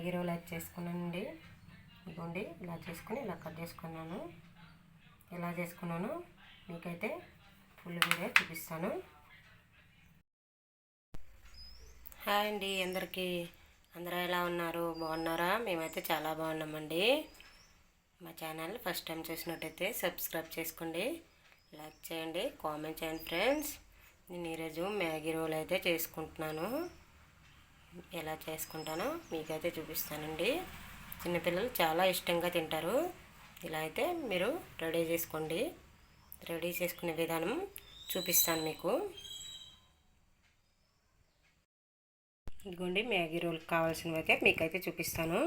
Maggi role అయితే చేసుకున్నానండి ఇదిగోండి ఇలా చేసుకుని ఇలా కట్ చేసుకున్నాను. ఎలా చేసుకున్నాను? మీకైతే ఫుల్ వీడియో చూపిస్తాను. హాయ్ అండి అందరికీ. అందరూ ఎలా ఉన్నారు? బాగున్నారా? మేమైతే చాలా బాగున్నామండి. మా ఛానల్ ఫస్ట్ టైం చూసినట్టయితే సబ్స్క్రైబ్ చేసుకోండి. లైక్ చేయండి కామెంట్ చేయండి ఫ్రెండ్స్. నేను ఈరోజు మ్యాగీ రోల్ అయితే చేసుకుంటున్నాను. ఎలా చేసుకుంటానో మీకైతే చూపిస్తానండి. చిన్నపిల్లలు చాలా ఇష్టంగా తింటారు. ఇలా అయితే మీరు రెడీ చేసుకోండి. రెడీ చేసుకునే విధానం చూపిస్తాను మీకు. ఇదిగోండి మ్యాగీ రోల్ కావాల్సినవి అయితే మీకైతే చూపిస్తాను.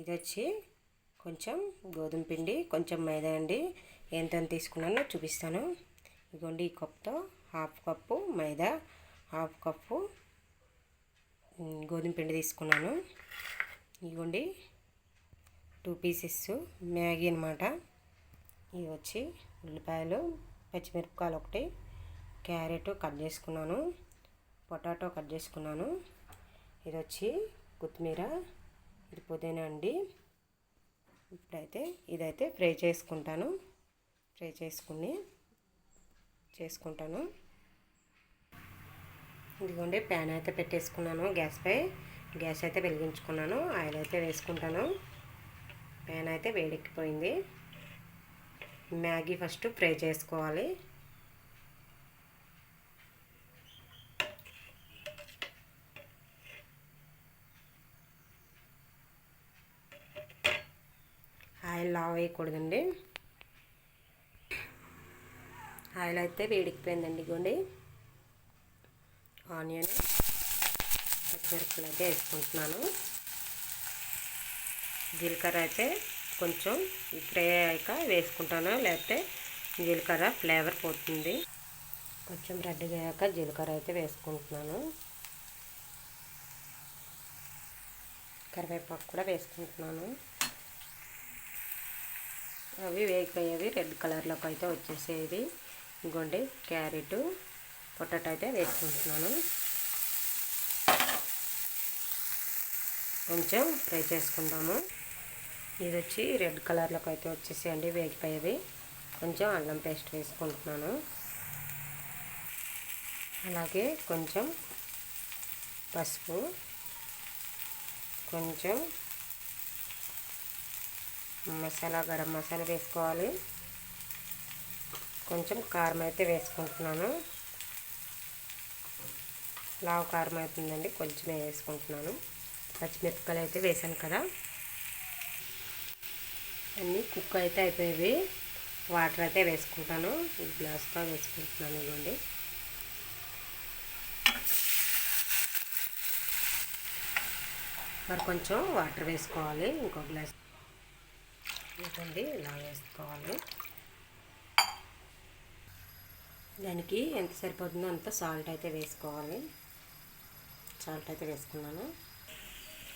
ఇది వచ్చి కొంచెం గోధుమ పిండి కొంచెం మైదా అండి. ఎంత తీసుకున్నానో చూపిస్తాను. ఇదిగోండి ఈ కప్తో half cup maida half cup గోధుమ పిండి తీసుకున్నాను. ఇవ్వండి. టూ పీసెస్ మ్యాగీ అనమాట ఇవి వచ్చి ఉల్లిపాయలు పచ్చిమిరపకాయలు ఒకటి క్యారెట్ కట్ చేసుకున్నాను పొటాటో కట్ చేసుకున్నాను. ఇది వచ్చి కొత్తిమీర ఇది పుదీనా అండి. ఇప్పుడైతే ఇదైతే ఫ్రై చేసుకుంటాను. ఫ్రై చేసుకుని చేసుకుంటాను. ఇదిగోండి ప్యాన్ అయితే పెట్టేసుకున్నాను గ్యాస్పై గ్యాస్ అయితే వెలిగించుకున్నాను ఆయిల్ అయితే వేసుకుంటాను. ప్యాన్ అయితే వేడెక్కిపోయింది. మ్యాగీ ఫస్ట్ ఫ్రై చేసుకోవాలి. ఆయిల్ లావ్ వేయకూడదండి. ఆయిల్ అయితే వేడికిపోయిందండి ఇగోండి ఆనియన్ పచ్చిమిరపకాయలు అయితే వేసుకుంటున్నాను. జీలకర్ర అయితే కొంచెం ఫ్రై అయ్యాక వేసుకుంటాను లేకపోతే జీలకర్ర ఫ్లేవర్ పోతుంది. కొంచెం రెడ్గా అయ్యాక జీలకర్ర అయితే వేసుకుంటున్నాను. కరివేపాకు కూడా వేసుకుంటున్నాను. అవి వేగిపోయేవి రెడ్ కలర్లోకి అయితే వచ్చేసేది ఇంకోండి క్యారెట్ పొటాటో అయితే వేసుకుంటున్నాను. కొంచెం ఫ్రై చేసుకుందాము. ఇది వచ్చి రెడ్ కలర్లోకి అయితే వచ్చేసేయండి వేగిపోయేవి. కొంచెం అల్లం పేస్ట్ వేసుకుంటున్నాను. అలాగే కొంచెం పసుపు కొంచెం మసాలా గరం మసాలా వేసుకోవాలి. కొంచెం కారం అయితే వేసుకుంటున్నాను. లావు కారం అవుతుందండి కొంచెమే వేసుకుంటున్నాను. పచ్చిమిరపకాయలు అయితే వేసాను కదా. అన్నీ కుక్ అయితే అయిపోయేవి వాటర్ అయితే వేసుకుంటాను. ఈ గ్లాస్తో వేసుకుంటున్నాను ఇవ్వండి. మరి కొంచెం వాటర్ వేసుకోవాలి ఇంకో గ్లాస్. ఇవ్వండి ఇలా వేసుకోవాలి. దానికి ఎంత సరిపోతుందో అంత సాల్ట్ అయితే వేసుకోవాలి. సాల్ట్ అయితే వేసుకున్నాను.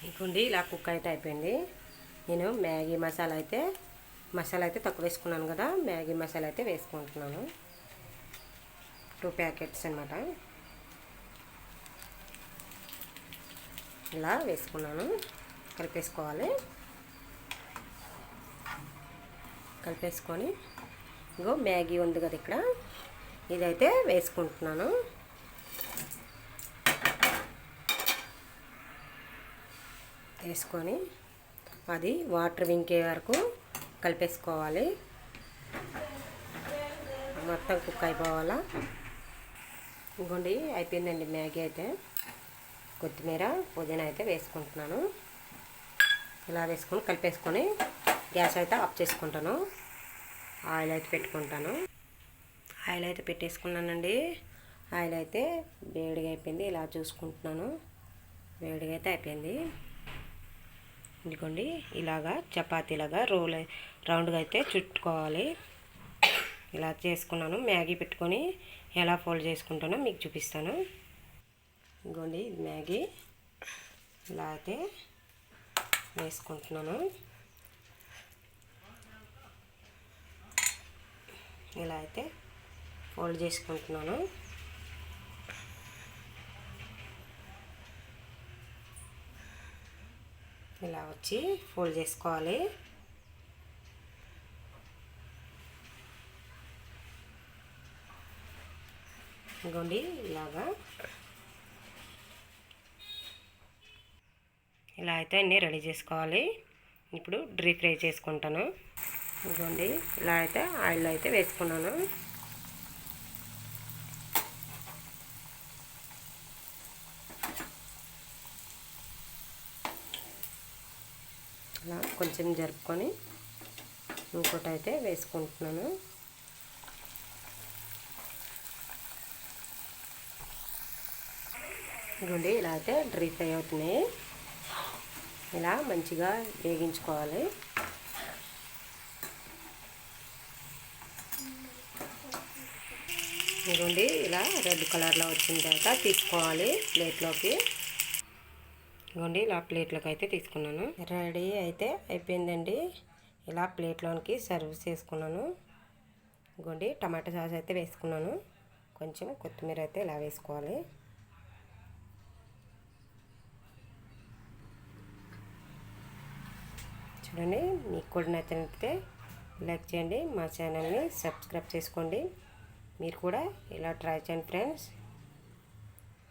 ఇంకోండి ఇలా కుక్ అయితే అయిపోయింది. నేను మ్యాగీ మసాలా అయితే మసాలా అయితే తక్కువ వేసుకున్నాను కదా మ్యాగీ మసాలా అయితే వేసుకుంటున్నాను. టూ ప్యాకెట్స్ అనమాట ఇలా వేసుకున్నాను. కలిపేసుకోవాలి. కలిపేసుకొని ఇంకో మ్యాగీ ఉంది కదా ఇక్కడ ఇదైతే వేసుకుంటున్నాను. వేసుకొని అది వాటర్ వింకే వరకు కలిపేసుకోవాలి. మొత్తం కుక్ అయిపోవాలా. ఇంకోండి అయిపోయిందండి మ్యాగీ అయితే. కొత్తిమీర పుదీనా అయితే వేసుకుంటున్నాను. ఇలా వేసుకొని కలిపేసుకొని గ్యాస్ అయితే ఆఫ్ చేసుకుంటాను. ఆయిల్ అయితే పెట్టుకుంటాను. ఆయిల్ అయితే పెట్టేసుకున్నానండి. ఆయిల్ అయితే వేడిగా అయిపోయింది. ఇలా చూసుకుంటున్నాను. వేడిగా అయితే అయిపోయింది. ఇదిగోండి ఇలాగా చపాతీలాగా రోల్ రౌండ్గా అయితే చుట్టుకోవాలి. ఇలా చేసుకున్నాను మ్యాగీ పెట్టుకొని ఎలా ఫోల్డ్ చేసుకుంటానో మీకు చూపిస్తాను. ఇంకోండి మ్యాగీ. ఇలా అయితే వేసుకుంటున్నాను. ఇలా అయితే ఫోల్డ్ చేసుకుంటున్నాను ఇలా వచ్చి ఫోల్డ్ చేసుకోవాలి. ఇంకోండి ఇలాగా. ఇలా అయితే అన్నీ రెడీ చేసుకోవాలి. ఇప్పుడు డ్రీ ఫ్రై చేసుకుంటాను. ఇదిగోండి ఇలా అయితే ఆయిల్ అయితే వేసుకున్నాను. అలా కొంచెం జరుపుకొని ఇంకోటి అయితే వేసుకుంటున్నాను. ఇదిగోండి ఇలా అయితే డ్రీ ఫ్రై అవుతున్నాయి. ఇలా మంచిగా వేగించుకోవాలి. ఇదిగోండి ఇలా రెడ్ కలర్లో వచ్చిన తర్వాత తీసుకోవాలి ప్లేట్లోకి. ఇదిగోండి ఇలా ప్లేట్లోకి అయితే తీసుకున్నాను. రెడీ అయితే అయిపోయిందండి. ఇలా ప్లేట్లోనికి సర్వ్ చేసుకున్నాను. ఇదిగోండి టమాటా సాస్ అయితే వేసుకున్నాను. కొంచెం కొత్తిమీర అయితే ఇలా వేసుకోవాలి. చూడండి మీకు కూడా నచ్చినట్లయితే లైక్ చేయండి మా ఛానల్ని సబ్స్క్రైబ్ చేసుకోండి. మీరు కూడా ఇలా ట్రై చేయండి ఫ్రెండ్స్.